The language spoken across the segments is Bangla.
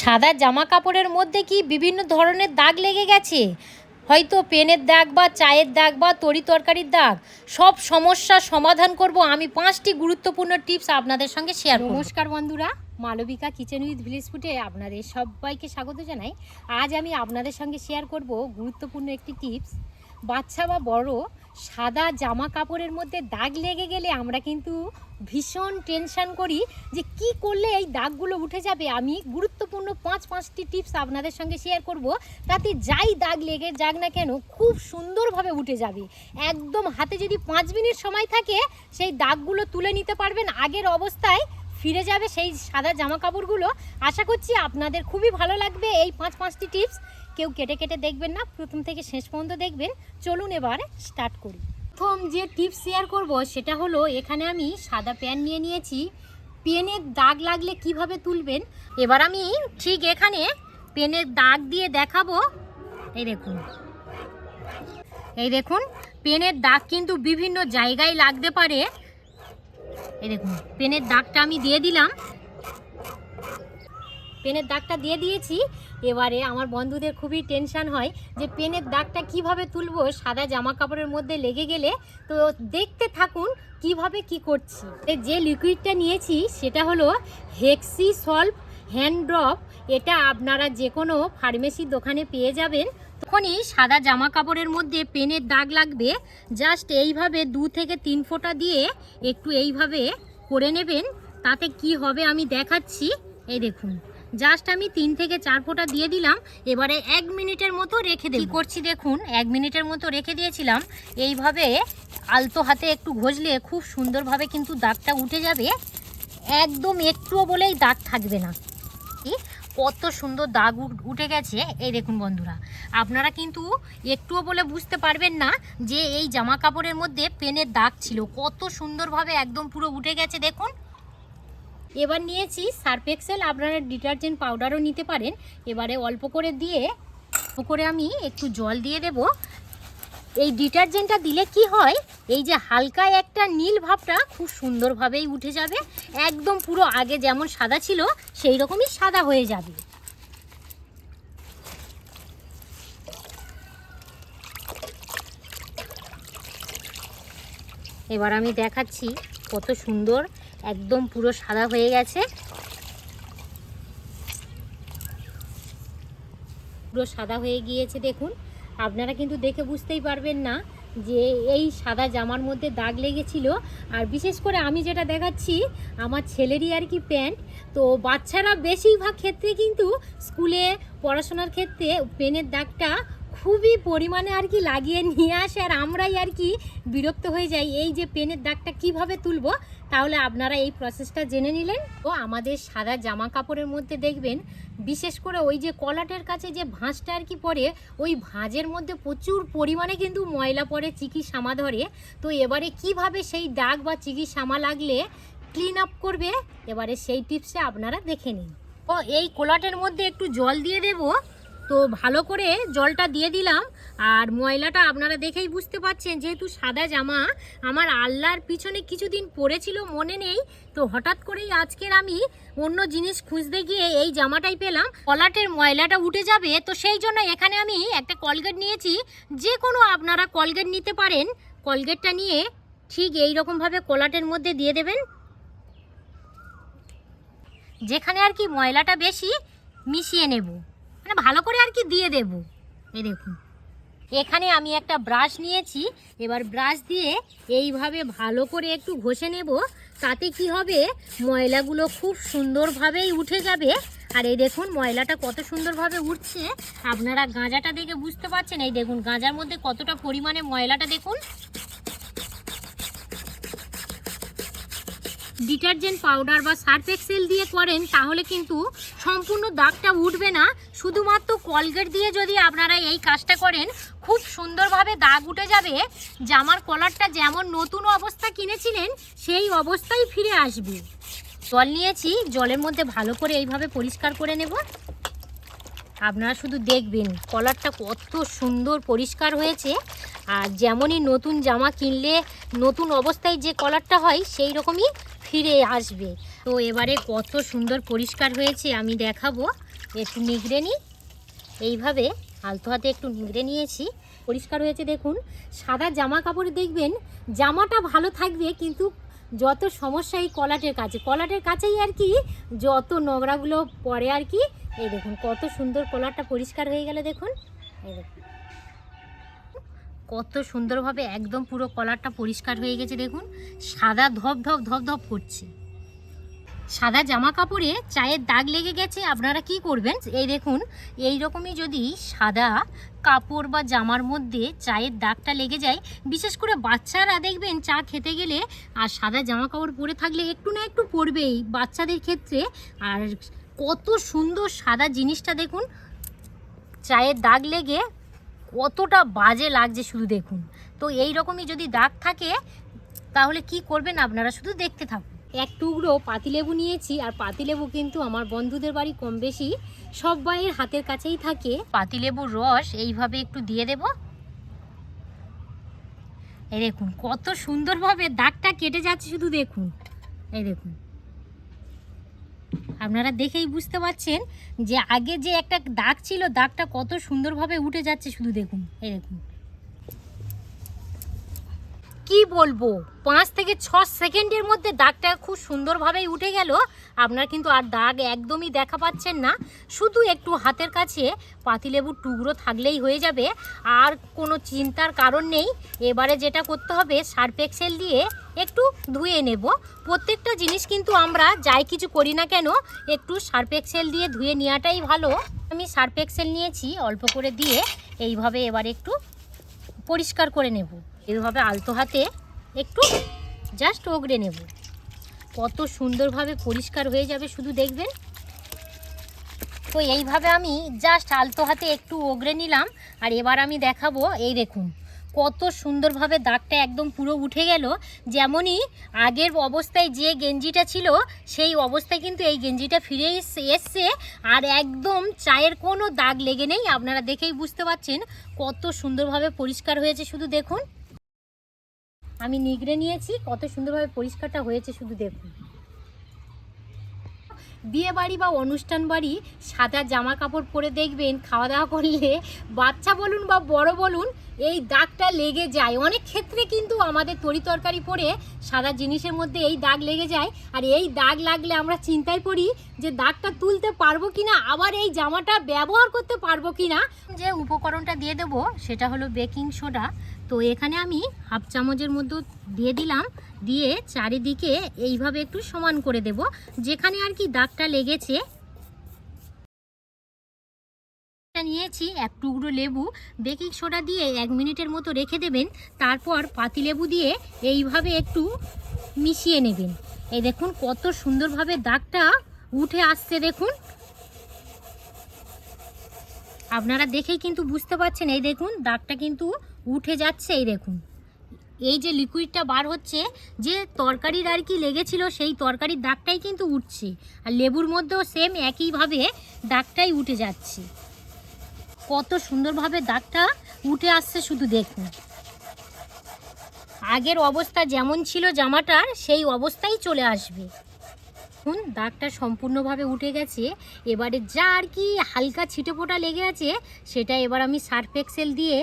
সাদা জামা কাপড়ের মধ্যে কি বিভিন্ন ধরনের দাগ লেগে গেছে? হয়তো পেনের দাগ বা চায়ের দাগ বা তরি তরকারির দাগ। সব সমস্যার সমাধান করব আমি পাঁচটি গুরুত্বপূর্ণ টিপস আপনাদের সঙ্গে শেয়ার নমস্কার বন্ধুরা, মালবিকা কিচেন উইথ ভিলেজ ফুটে আপনাদের সবাইকে স্বাগত জানাই। আজ আমি আপনাদের সঙ্গে শেয়ার করব গুরুত্বপূর্ণ একটি টিপস। বাচ্চা বা বড় সাদা জামা কাপড়ের মধ্যে দাগ লেগে গেলে আমরা কিন্তু ভীষণ টেনশন করি যে কি করলে এই দাগগুলো উঠে যাবে। আমি গুরুত্বপূর্ণ পাঁচ, পাঁচটি টিপস আপনাদের সঙ্গে শেয়ার করব। তাতে যাই দাগ লেগে যাক না কেন, খুব সুন্দরভাবে উঠে যাবে। একদম হাতে যদি পাঁচ মিনিট সময় থাকে, সেই দাগগুলো তুলে নিতে পারবেন। আগের অবস্থায় ফিরে যাবে সেই সাদা জামা কাপড়গুলো আশা করছি আপনাদের খুবই ভালো লাগবে এই পাঁচ, পাঁচটি টিপস। কেউ কেটে কেটে দেখবেন না। প্রথম থেকে শেষ পর্যন্ত দেখবেন। চলুন এবার স্টার্ট করি। প্রথম যে টিপস শেয়ার করব সেটা হলো, এখানে আমি সাদা প্যান নিয়ে নিয়েছি। পেনের দাগ লাগলে কীভাবে তুলবেন? এবার আমি ঠিক এখানে পেনের দাগ দিয়ে দেখাবো। এই দেখুন। এই দেখুন পেনের দাগ কিন্তু বিভিন্ন জায়গায় লাগতে পারে। এই দেখুন পেনের দাগটা আমি দিয়ে দিলাম। পেনের দাগটা দিয়ে দিয়েছি। এবারে আমার বন্ধুদের খুবই টেনশন হয় যে পেনের দাগটা কীভাবে তুলবো? সাদা জামা কাপড়ের মধ্যে লেগে গেলে তো দেখতে থাকুন কীভাবে কি করছি। যে লিকুইডটা নিয়েছি সেটা হলো হেক্সি সল্ভ হ্যান্ড ড্রপ এটা আপনারা যে কোনো ফার্মেসির দোকানে পেয়ে যাবেন। তখনই সাদা জামা কাপড়ের মধ্যে পেনের দাগ লাগবে। জাস্ট এইভাবে দু থেকে তিন ফোঁটা দিয়ে একটু এইভাবে করে নেবেন। তাতে কি হবে আমি দেখাচ্ছি। এই দেখুন। জাস্ট আমি তিন থেকে চার ফোঁটা দিয়ে দিলাম। এবারে এক মিনিটের মতো রেখে দিই করছি দেখুন? এক মিনিটের মতো রেখে দিয়েছিলাম। এইভাবে আলতো হাতে একটু ঘষলে খুব সুন্দরভাবে কিন্তু দাগটা উঠে যাবে। একদম একটুও বলেই দাগ থাকবে না। কত সুন্দর দাগ উঠে গেছে। এই দেখুন বন্ধুরা, আপনারা কিন্তু একটুও বলে বুঝতে পারবেন না যে এই জামা কাপড়ের মধ্যে পেনের দাগ ছিল। কত সুন্দরভাবে একদম পুরো উঠে গেছে দেখুন। এবার নিয়েছি সার্ফ এক্সেল আপনারা ডিটারজেন্ট পাউডারও নিতে পারেন। এবারে অল্প করে দিয়ে অল্প করে আমি একটু জল দিয়ে দেব। এই ডিটারজেন্টটা দিলে কি হয়, এই যে হালকা একটা নীল ভাবটা খুব সুন্দরভাবেই উঠে যাবে। একদম পুরো আগে যেমন সাদা ছিল সেই রকমই সাদা হয়ে যাবে। এবার আমি দেখাচ্ছি কত সুন্দর একদম পুরো সাদা হয়ে গেছে। পুরো সাদা হয়ে গিয়েছে দেখুন। আপনারা কিন্তু দেখে বুঝতেই পারবেন না যে এই সাদা জামার মধ্যে দাগ লেগেছিল। আর বিশেষ করে আমি যেটা দেখাচ্ছি, আমার ছেলেরই আর কি প্যান্ট। তো বাচ্চারা বেশিরভাগ ক্ষেত্রে কিন্তু স্কুলে পড়াশোনার ক্ষেত্রে পেনের দাগটা খুবই পরিমাণে আর কি লাগিয়ে নিয়ে আসে আর আমরাই আর কি বিরক্ত হয়ে যাই। এই যে পেনের দাগটা কীভাবে তুলবো? তাহলে আপনারা এই প্রসেসটা জেনে নিলেন ও আমাদের সাদা জামা কাপড়ের মধ্যে দেখবেন, বিশেষ করে ওই যে কলাটের কাছে যে ভাঁজটা আর কি পড়ে, ওই ভাঁজের মধ্যে প্রচুর পরিমাণে কিন্তু ময়লা পড়ে চিকি সামা ধরে। তো এবারে কীভাবে সেই দাগ বা চিকি সামা লাগলে ক্লিন আপ করবে? এবারে সেই টিপসে আপনারা দেখে নিন। ও এই কোলাটের মধ্যে একটু জল দিয়ে দেবো। তো ভালো করে জলটা দিয়ে দিলাম। আর ময়লাটা আপনারা দেখেই বুঝতে পাচ্ছেন, যেহেতু সাদা জামা, আমার আল্লাহর পিছনে কিছুদিন পড়েছিল, মনে নেই। তো হঠাৎ করেই আজকের আমি অন্য জিনিস খুঁজতে গিয়ে এই জামাটাই পেলাম। কলাটের ময়লাটা উঠে যাবে, তো সেই জন্য এখানে আমি একটা কলগেট নিয়েছি। যে কোনো আপনারা কলগেট নিতে পারেন। কলগেটটা নিয়ে ঠিক এই রকমভাবে কলাটের মধ্যে দিয়ে দেবেন। যেখানে আর কি ময়লাটা বেশি মিশিয়ে নেব। মানে ভালো করে আর কি দিয়ে দেব। এই দেখুন। এখানে আমি একটা ব্রাশ নিয়েছি। এবার ব্রাশ দিয়ে এইভাবে ভালো করে একটু ঘষে নেব। তাতে কি হবে? ময়লাগুলো খুব সুন্দরভাবেই উঠে যাবে। আর এই দেখুন, ময়লাটা কত সুন্দরভাবে উঠছে। আপনারা গাঁজাটা দেখে বুঝতে পারছেন। এই দেখুন, গাঁজার মধ্যে কতটা পরিমাণে ময়লাটা দেখুন। ডিটারজেন্ট পাউডার বা সার্ফ এক্সেল দিয়ে করেন, তাহলে কিন্তু সম্পূর্ণ দাগটা উঠবে না। শুধুমাত্র কলগেট দিয়ে যদি আপনারা এই কাজটা করেন, খুব সুন্দরভাবে দাগ উঠে যাবে। জামার কলারটা যেমন নতুন অবস্থা কিনেছিলেন, সেই অবস্থায় ফিরে আসবে। জল নিয়েছি, জলের মধ্যে ভালো করে এইভাবে পরিষ্কার করে নেব। আপনারা শুধু দেখবেন কলারটা কত সুন্দর পরিষ্কার হয়েছে। আর যেমনই নতুন জামা কিনলে নতুন অবস্থায় যে কলারটা হয়, সেই রকমই ফিরে আসবে। তো এবারে কত সুন্দর পরিষ্কার হয়েছে, আমি দেখাবো। একটু নিগড়ে নিই। এইভাবে আলতো হাতে একটু নিগড়ে নিয়েছি। পরিষ্কার হয়েছে, দেখুন। সাদা জামা কাপড়ে দেখবেন, জামাটা ভালো থাকবে, কিন্তু যত সমস্যা এই কলাটের কাছে। কলাটের কাছেই আর কি, যত নোংরাগুলো পরে আর কি এই দেখুন, কত সুন্দর কলারটা পরিষ্কার হয়ে গেল দেখুন। এই দেখুন। কত সুন্দরভাবে একদম পুরো কলারটা পরিষ্কার হয়ে গেছে দেখুন। সাদা ধপ ধপ ধপ ধপ করছে। সাদা জামা কাপড়ে চায়ের দাগ লেগে গেছে, আপনারা কি করবেন? এই দেখুন এই রকমই যদি সাদা কাপড় বা জামার মধ্যে চায়ের দাগটা লেগে যায়, বিশেষ করে বাচ্চারা দেখবেন চা খেতে গেলে আর সাদা জামা কাপড় পরে থাকলে একটু না একটু পরবেই বাচ্চাদের ক্ষেত্রে। আর কত সুন্দর সাদা জিনিসটা দেখুন। চায়ের দাগ লেগে কতটা বাজে লাগছে শুধু দেখুন। তো এই রকমই যদি দাগ থাকে, তাহলে কি করবেন আপনারা? শুধু দেখতে থাকুন। এক টুকরো পাতিলেবু নিয়েছি, আর পাতিলেবু কিন্তু আমার বন্ধুদের বাড়ি কম বেশি সবাইয়ের হাতের কাছেই থাকে। পাতিলেবুর রস এইভাবে একটু দিয়ে দেব। এই দেখুন, কত সুন্দরভাবে দাগটা কেটে যাচ্ছে শুধু দেখুন। এই দেখুন। আপনারা দেখেই বুঝতে পারছেন যে আগে যে একটা দাগ ছিল, দাগটা কত সুন্দরভাবে উঠে যাচ্ছে শুধু দেখুন এরকম কি বলব? পাঁচ থেকে ছ সেকেন্ডের মধ্যে দাগটা খুব সুন্দরভাবেই উঠে গেল। আপনার কিন্তু আর দাগ একদমই দেখা পাচ্ছেন না। শুধু একটু হাতের কাছে পাতিলেবুর টুকরো থাকলেই হয়ে যাবে। আর কোনো চিন্তার কারণ নেই। এবারে যেটা করতে হবে, সার্ফ এক্সেল দিয়ে একটু ধুয়ে নেব। প্রত্যেকটা জিনিস কিন্তু আমরা যাই কিছু করি না কেন, একটু সার্ফ এক্সেল দিয়ে ধুয়ে নেওয়াটাই ভালো। আমি সার্ফ এক্সেল নিয়েছি, অল্প করে দিয়ে এইভাবে এবার একটু পরিষ্কার করে নেব। এইভাবে আলতো হাতে একটু জাস্ট ওগড়ে নেব। কত সুন্দরভাবে পরিষ্কার হয়ে যাবে শুধু দেখবেন। তো এইভাবে আমি জাস্ট আলতো হাতে একটু ওগড়ে নিলাম আর এবার আমি দেখাবো, এই দেখুন, কত সুন্দরভাবে দাগটা একদম পুরো উঠে গেল। যেমনই আগের অবস্থায় যে গেঞ্জিটা ছিল, সেই অবস্থায় কিন্তু এই গেঞ্জিটা ফিরে এসছে আর একদম চায়ের কোনো দাগ লেগে নেই। আপনারা দেখেই বুঝতে পারছেন কত সুন্দরভাবে পরিষ্কার হয়েছে। শুধু দেখুন আমি নিগড়ে নিয়েছি, কত সুন্দরভাবে পরিষ্কারটা হয়েছে শুধু দেখুন। বিয়ে বাড়ি বা অনুষ্ঠান বাড়ি সাদা জামা কাপড় পরে দেখবেন খাওয়া দাওয়া করলে বাচ্চা বলুন বা বড় বলুন, এই দাগটা লেগে যায়। অনেক ক্ষেত্রে কিন্তু আমাদের তরি তরকারি পরে সাদা জিনিসের মধ্যে এই দাগ লেগে যায়, আর এই দাগ লাগলে আমরা চিন্তায় পড়ি যে দাগটা তুলতে পারব কি না আবার এই জামাটা ব্যবহার করতে পারব কি না যে উপকরণটা দিয়ে দেবো, সেটা হলো বেকিং সোডা। তো এখানে আমি হাফ চামচের মধ্যে দিয়ে দিলাম, দিয়ে চারিদিকে এইভাবে একটু সমান করে দেব। যেখানে আর কি দাগটা লেগেছে নিয়েছি এক টুকরো লেবু। বেকিং সোডা দিয়ে এক মিনিটের মতো রেখে দেবেন, তারপর পাতিলেবু দিয়ে এইভাবে একটু মিশিয়ে নেবেন। এই দেখুন কত সুন্দরভাবে দাগটা উঠে আসছে, দেখুন। আপনারা দেখেই কিন্তু বুঝতে পারছেন, এই দেখুন, দাগটা কিন্তু উঠে যাচ্ছে, এই দেখুন। এই যে লিকুইডটা বার হচ্ছে, যে তরকারির আর কি লেগেছিল, সেই তরকারির দাগটাই কিন্তু উঠছে। আর লেবুর মধ্যেও সেম একইভাবে দাগটাই উঠে যাচ্ছে। কত সুন্দরভাবে দাগটা উঠে আসছে শুধু দেখুন। আগের অবস্থা যেমন ছিল জামাটার, সেই অবস্থাই চলে আসবে। দেখুন, দাগটা সম্পূর্ণভাবে উঠে গেছে। এবারে যা আর কি হালকা ছিটে ফোটা লেগে আছে, সেটা এবার আমি সার্ফ এক্সেল দিয়ে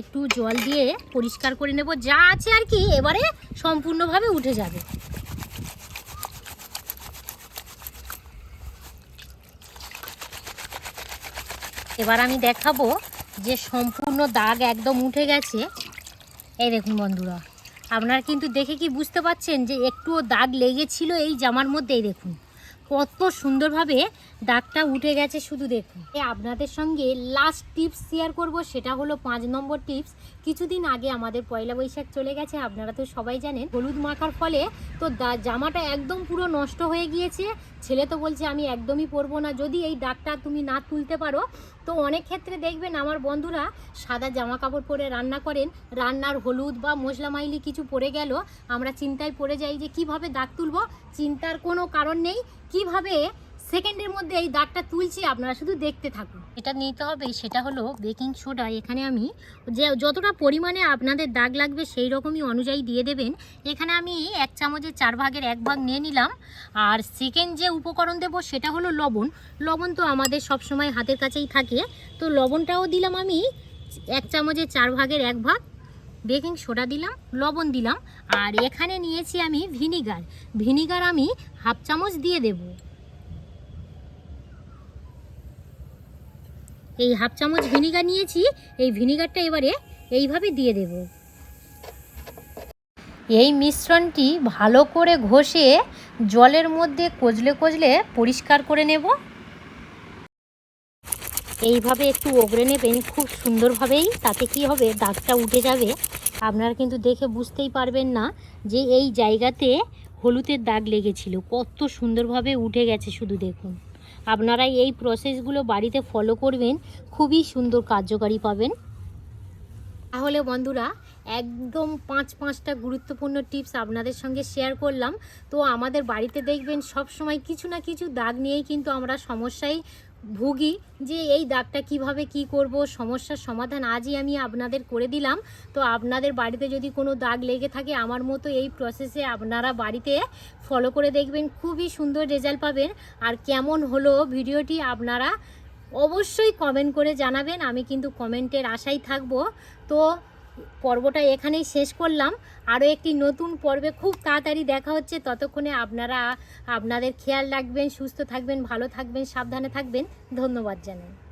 একটু জল দিয়ে পরিষ্কার করে নেব। যা আছে আর কি, এবারে সম্পূর্ণভাবে উঠে যাবে। এবার আমি দেখাবো যে সম্পূর্ণ দাগ একদম উঠে গেছে। এই দেখুন বন্ধুরা। আপনারা কিন্তু দেখে কি বুঝতে পাচ্ছেন যে একটুও দাগ লেগেছিল এই জামার মধ্যেই দেখুন। কত সুন্দরভাবে দাগটা উঠে গেছে শুধু দেখুন। আপনাদের সঙ্গে লাস্ট টিপস শেয়ার করব, সেটা হলো পাঁচ নম্বর টিপস কিছুদিন আগে আমাদের পয়লা বৈশাখ চলে গেছে, আপনারা তো সবাই জানেন, হলুদ মাখার ফলে তো জামাটা একদম পুরো নষ্ট হয়ে গিয়েছে। ছেলে তো বলছে, আমি একদমই পরবো না। যদি এই দাগটা তুমি না তুলতে পারো, তো অনেক ক্ষেত্রে দেখবেন আমার বন্ধুরা সাদা জামা কাপড় পরে রান্না করেন, রান্নার হলুদ বা মশলা মাইলি কিছু পড়ে গেল। আমরা চিন্তায় পড়ে যাই যে কীভাবে দাগ তুলবো। চিন্তার কোনো কারণ নেই। কীভাবে সেকেন্ডের মধ্যে এই দাগটা তুলছি, আপনারা শুধু দেখতে থাকুন। এটা নিতে হবে, সেটা হলো বেকিং সোডা। এখানে আমি যে যতটা পরিমাণে আপনাদের দাগ লাগবে, সেই রকমই অনুযায়ী দিয়ে দেবেন। এখানে আমি এক চামচের চার ভাগের এক ভাগ নিয়ে নিলাম। আর সেকেন্ড যে উপকরণ দেবো, সেটা হলো লবণ। লবণ তো আমাদের সব সময় হাতের কাছেই থাকে। তো লবণটাও দিলাম আমি এক চামচের চার ভাগের এক ভাগ। বেকিং সোডা দিলাম, লবণ দিলাম। আর এখানে নিয়েছি আমি ভিনিগার। ভিনিগার আমি হাফ চামচ দিয়ে দেব। এই হাফ চামচ ভিনিগার নিয়েছি, এই ভিনিগারটা এবারে এইভাবে দিয়ে দেব। এই মিশ্রণটি ভালো করে ঘষে জলের মধ্যে কজলে কজলে পরিষ্কার করে নেব। এইভাবে একটু ওগড়ে নেবেন খুব সুন্দরভাবেই, তাতে কি হবে, দাগটা উঠে যাবে। আপনারা কিন্তু দেখে বুঝতেই পারবেন না যে এই জায়গাতে হলুদের দাগ লেগেছিল। কত সুন্দরভাবে উঠে গেছে শুধু দেখুন। আপনারা এই প্রসেসগুলো বাড়িতে ফলো করবেন, খুবই সুন্দর কার্যকারী পাবেন। তাহলে বন্ধুরা, একদম পাঁচ পাঁচটা গুরুত্বপূর্ণ টিপস আপনাদের সঙ্গে শেয়ার করলাম। তো আমাদের বাড়িতে দেখবেন সব সময় কিছু না কিছু দাগ নিয়েই কিন্তু আমরা সমস্যায় ভুগি যে এই দাগটা কীভাবে কি করব, সমস্যার সমাধান আজই আমি আপনাদের করে দিলাম। তো আপনাদের বাড়িতে যদি কোনো দাগ লেগে থাকে, আমার মতো এই প্রসেসে আপনারা বাড়িতে ফলো করে দেখবেন, খুবই সুন্দর রেজাল্ট পাবেন। আর কেমন হলো ভিডিওটি আপনারা অবশ্যই কমেন্ট করে জানাবেন, আমি কিন্তু কমেন্টের আশায় থাকব। তো পর্বটা এখানেই শেষ করলাম। আরও একটি নতুন পর্বে খুব তাড়াতাড়ি দেখা হচ্ছে। ততক্ষণে আপনারা, আপনাদের খেয়াল রাখবেন, সুস্থ থাকবেন, ভালো থাকবেন, সাবধানে থাকবেন। ধন্যবাদ জানাই।